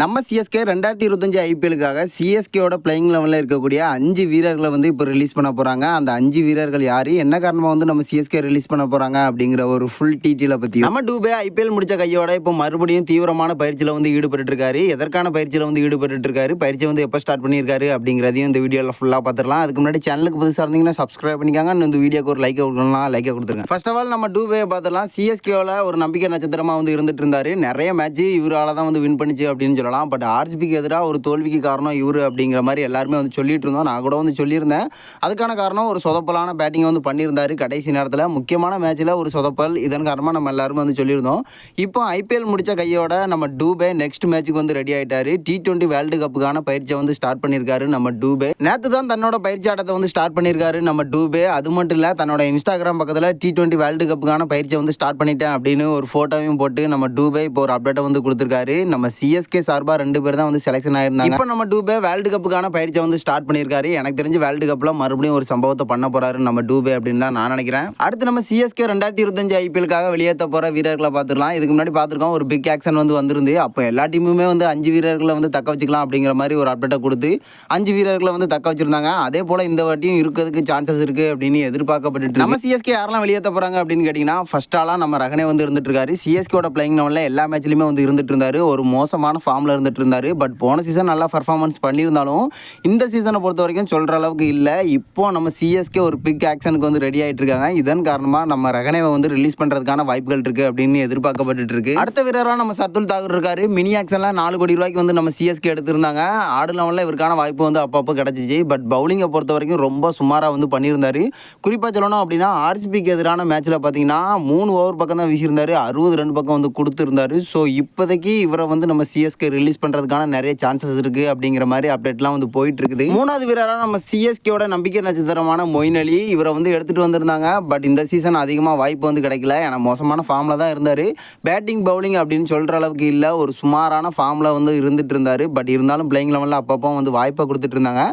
நம்ம சிஎஸ்கே ரெண்டாயிரத்தி இருபத்தஞ்சு ஐபிஎலுக்காக சிஎஸ்கேயோட பிளேயிங் லெவலில் இருக்கக்கூடிய அஞ்சு வீரர்களை வந்து இப்போ ரிலீஸ் பண்ண போகிறாங்க அந்த அஞ்சு வீரர்கள் யார்? என்ன காரணமாக வந்து நம்ம சிஎஸ்கே ரிலீஸ் பண்ண போகிறாங்க அப்படிங்கிற ஒரு ஃபுல் டீட்டெயிலை பற்றி நம்ம டூபே ஐபிஎல் முடித்த கையோட இப்போ மறுபடியும் தீவிரமான பயிற்சியில் வந்து ஈடுபட்டு இருக்காரு எதற்கான பயிற்சியில் வந்து ஈடுபட்டு இருக்காரு பயிற்சி வந்து எப்போ ஸ்டார்ட் பண்ணியிருக்காரு அப்படிங்கிறதையும் இந்த வீடியோவில் ஃபுல்லாக பார்த்துடலாம் அதுக்கு முன்னாடி சேனலுக்கு புதுசாக இருந்தீங்கன்னா சப்ஸ்கிரைப் பண்ணிக்காங்க. இந்த வீடியோக்கு ஒரு லைக் கொடுக்கலாம் லைக்கை கொடுத்துருங்க. ஃபர்ஸ்ட் ஆஃப் ஆல் நம்ம டூபே பார்த்துடலாம் சிஎஸ்கேவில் ஒரு நம்பிக்கை நட்சத்திரமாக வந்து இருந்துட்டு இருந்தார். நிறைய மேட்ச் இவரால் தான் வந்து வின் பண்ணிச்சு அப்படின்னு சொல்லலாம். பட் ஆர்ஜிபிக்கு எதிராக ஒரு தோல்விக்கு காரணம் இவர் அப்படிங்கிற மாதிரி எல்லாருமே வந்து சொல்லிட்டு இருந்தோம். நான் கூட வந்து சொல்லியிருந்தேன். அதுக்கான காரணம் ஒரு சொதப்பலான பேட்டிங்கை வந்து பண்ணியிருந்தாரு. கடைசி நேரத்தில் முக்கியமான மேட்ச்சில் ஒரு சொதப்பல். இதன் காரணமாக நம்ம எல்லாருமே வந்து சொல்லியிருந்தோம். இப்போ ஐபிஎல் முடித்த கையோட நம்ம டூபே நெக்ஸ்ட் மேட்ச்சுக்கு வந்து ரெடி ஆகிட்டார் டி டுவெண்ட்டி வேர்ல்டு கப்புக்கான பயிற்சியை வந்து ஸ்டார்ட் பண்ணியிருக்காரு நம்ம டூபே நேற்று தான் தன்னோட பயிற்சி ஆட்டத்தை வந்து ஸ்டார்ட் பண்ணியிருக்காரு நம்ம டூபே அது மட்டும் இல்லை தன்னோட இன்ஸ்டாகிராம் பக்கத்தில் டி டுவெண்ட்டி வேர்ல்டு கப்புக்கான பயிற்சியை வந்து ஸ்டார்ட் பண்ணிட்டேன் அப்படின்னு ஒரு ஃபோட்டோவையும் போட்டு நம்ம டூபே இப்போ ஒரு அப்டேட்டை வந்து கொடுத்துருக்காரு. நம்ம சிஎஸ்கே சார்பாக ரெண்டு பேர் தான் வந்து செலெக்ஷன் ஆயிருந்தாங்க. இப்போ நம்ம டூபே வேர்ல்டு கப்புக்கான பயிற்சியை வந்து ஸ்டார்ட் பண்ணியிருக்காரு. எனக்கு தெரிஞ்சு வேர்ல்டு கப்பில் மறுபடியும் ஒரு சம்பவத்தை பண்ண போறாரு நம்ம டூபே அப்படின்னு தான் நான் நினைக்கிறேன். அடுத்து நம்ம சிஎஸ்கே ரெண்டாயிரத்தி இருபத்தஞ்சு ஐபிஎலுக்காக வெளியேற்ற போகிற வீரர்களை பார்த்துக்கலாம் இதுக்கு முன்னாடி பார்த்துருக்கோம் ஒரு பிக் ஆக்ஷன் வந்து வந்திருந்து அப்போ எல்லா டீமுமே வந்து அஞ்சு வீரர்களை வந்து தக்க வச்சுக்கலாம் அப்படிங்கிற மாதிரி ஒரு அப்டேட்டை கொடுத்து அஞ்சு வீரர்களை வந்து தக்க வச்சிருந்தாங்க. அதே போல் இந்த வாட்டியும் இருக்கிறதுக்கு சான்சஸ் இருக்குது அப்படின்னு எதிர்பார்க்கப்பட்டு நம்ம சிஎஸ்கே யாரெல்லாம் வெளியேற்ற போகிறாங்க அப்படின்னு கேட்டிங்கன்னா ஃபர்ஸ்ட் ஆளாக நம்ம ரகனே வந்து இருந்துட்டு இருக்காரு. சிஎஸ்கேட பிளேயிங் லெவலில் எல்லா மேட்ச்லையுமே வந்து இருந்துட்டு இருந்தார். ஒரு மோசமான ஃபார்மில் இருந்துட்டு இருந்தார். பட் போன சீசன் நல்லா பர்ஃபார்மன்ஸ் பண்ணியிருந்தாலும் இந்த சீசனை பொறுத்த வரைக்கும் சொல்கிற அளவுக்கு இல்லை. இப்போ நம்ம சிஎஸ்கே ஒரு பிக் ஆக்ஷனுக்கு வந்து ரெடி ஆகிட்டு இருக்காங்க. இதன் காரணமாக நம்ம ரகனேவை வந்து ரிலீஸ் பண்ணுறதுக்கான வாய்ப்புகள் இருக்குது அப்படின்னு எதிர்பார்க்கப்பட்டு இருக்கு. அடுத்த வீரராக நம்ம சர்துல் தாகூர் இருக்காரு. மினி ஆக்ஷனில் நாலு கோடி ரூபாய்க்கு வந்து நம்ம சிஎஸ்கே எடுத்திருந்தாங்க. ஆடு லெவலில் இவருக்கான வாய்ப்பு வந்து அப்பப்போ கிடச்சிச்சு. பட் பவுலிங்கை பொறுத்த வரைக்கும் ரொம்ப சுமாராக வந்து பண்ணியிருந்தார். குறிப்பாக சொல்லணும் அப்படின்னா ஆர்சிபிக்கு எதிரான மேட்ச்சில் பார்த்தீங்கன்னா மூணு ஓவர் பக்கம் தான் வீசியிருந்தார். அறுபது ரெண்டு பக்கம் வந்து கொடுத்துருந்தாரு. ஸோ இப்போதைக்கு இவரை வந்து நம்ம சிஎஸ்கே ரிலீஸ் பண்ணுறதுக்கான நிறைய சான்சஸ் இருக்குது அப்படிங்கிற மாதிரி அப்டேட்லாம் வந்து போயிட்டு இருக்குது மூணாவது வீரராக நம்ம சிஎஸ்கேயோட நம்பிக்கை நட்சத்திரமான மொயின் அலி இவரை வந்து எடுத்துகிட்டு வந்திருந்தாங்க. பட் இந்த சீசன் அதிகமாக வாய்ப்பு வந்து கிடைக்கல. ஏன்னா மோசமான ஃபார்மில் தான் இருந்தார். பேட்டிங் பவுலிங் அப்படின்னு சொல்கிற அளவுக்கு இல்லை. ஒரு சுமாரான ஃபார்மில் வந்து இருந்துட்டு இருந்தார். பட் இருந்தாலும் பிளேயிங் லெவலில் அப்பப்போ வந்து வாய்ப்பை கொடுத்துட்டு இருந்தாங்க.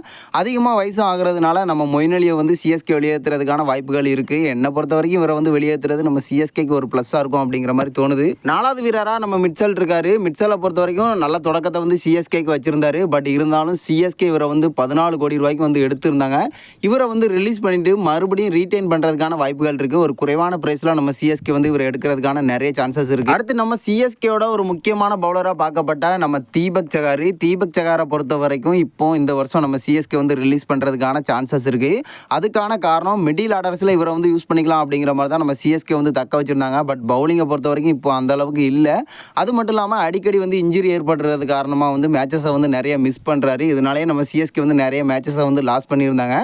அதிகமாக வயசும் ஆகிறதுனால நம்ம மொயின் அலியை வந்து சிஎஸ்கே வெளியேற்றுறதுக்கான வாய்ப்புகள் இருக்குது என்னை பொறுத்த வரைக்கும் இவரை வந்து வெளியேற்றுறது நம்ம சிஎஸ்கேக்கு ஒரு ப்ளஸ்ஸாக இருக்கும் அப்படிங்கிற மாதிரி தோணுது. நாலாவது வீரராக நம்ம மிட்சல் இருக்காரு. மிட்சலை பொறுத்த வரைக்கும் நல்ல தொடக்கத்தை வந்து சிஎஸ்கேக்கு வச்சுருந்தாரு. பட் இருந்தாலும் சிஎஸ்கே இவரை வந்து பதினாலு கோடி ரூபாய்க்கு வந்து எடுத்திருந்தாங்க. இவரை வந்து ரிலீஸ் பண்ணிட்டு மறுபடியும் ரீட்டைன் பண்ணுறதுக்கான வாய்ப்புகள் இருக்குது ஒரு குறைவான ப்ரைஸில் நம்ம சிஎஸ்கே வந்து இவரை எடுக்கிறதுக்கான நிறைய சான்சஸ் இருக்குது அடுத்து நம்ம சிஎஸ்கேவோட ஒரு முக்கியமான பவுலராக பார்க்கப்பட்ட நம்ம தீபக் சகாரி. தீபக் சகாரை பொறுத்த வரைக்கும் இப்போ இந்த வருஷம் நம்ம சிஎஸ்கே வந்து ரிலீஸ் பண்ணுறதுக்கான சான்சஸ் இருக்குது அதுக்கான காரணம் மிடில் ஆர்டர்ஸில் இவரை வந்து யூஸ் பண்ணிக்கலாம் அப்படிங்கிற மாதிரி தான் நம்ம சிஎஸ்கே வந்து தக்க வச்சுருந்தாங்க. பட் பவுலிங்கை பொறுத்த வரைக்கும் இப்போ அந்த அளவுக்கு இல்லை. அது மட்டும் இல்லாமல் அடிக்கடி வந்து இன்ஜுரி ஏற்படுறது காரணமாக வந்து மேட்சஸை வந்து நிறைய மிஸ் பண்ணுறாரு இதனாலேயே நம்ம சிஎஸ்கே வந்து நிறைய மேட்சஸை வந்து லாஸ் பண்ணியிருந்தாங்க.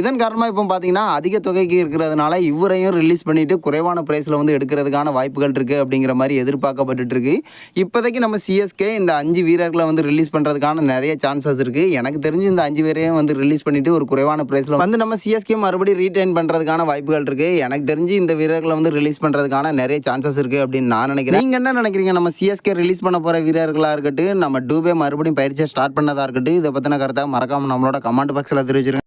இதன் காரணமாக இப்போ பார்த்தீங்கன்னா அதிக தொகைக்கு இருக்கிறதுனால இவரையும் ரிலீஸ் பண்ணிவிட்டு குறைவான ப்ரைஸில் வந்து எடுக்கிறதுக்கான வாய்ப்புகள் இருக்குது அப்படிங்கிற மாதிரி எதிர்பார்க்கப்பட்டு இருக்கு இப்போதைக்கு நம்ம சிஎஸ்கே இந்த அஞ்சு வீரர்களை வந்து ரிலீஸ் பண்ணுறதுக்கான நிறைய சான்சஸ் இருக்குது எனக்கு தெரிஞ்சு இந்த அஞ்சு பேரையும் வந்து ரிலீஸ் பண்ணிவிட்டு ஒரு குறைவான ப்ரைஸில் வந்து நம்ம சிஎஸ்கே மறுபடியும் ரீட்டைன் பண்ணுறதுக்கான வாய்ப்புகள் இருக்குது எனக்கு தெரிஞ்சு இந்த வீரர்களை வந்து ரிலீஸ் பண்ணுறதுக்கான நிறைய சான்சஸ் இருக்குது அப்படின்னு நான் நினைக்கிறேன். நீங்கள் என்ன நினைக்கிறீங்க? நம்ம சிஎஸ்கே ரிலீஸ் பண்ண போகிற வீரர்களாக இருக்கட்டும் நம்ம டூபே மறுபடியும் பயிற்சியை ஸ்டார்ட் பண்ணதாக இருக்கட்டும் இதை பற்றின கருத்தாக மறக்காமல் நம்மளோட கமெண்ட் பாக்ஸில் தெரிவிச்சிருங்க.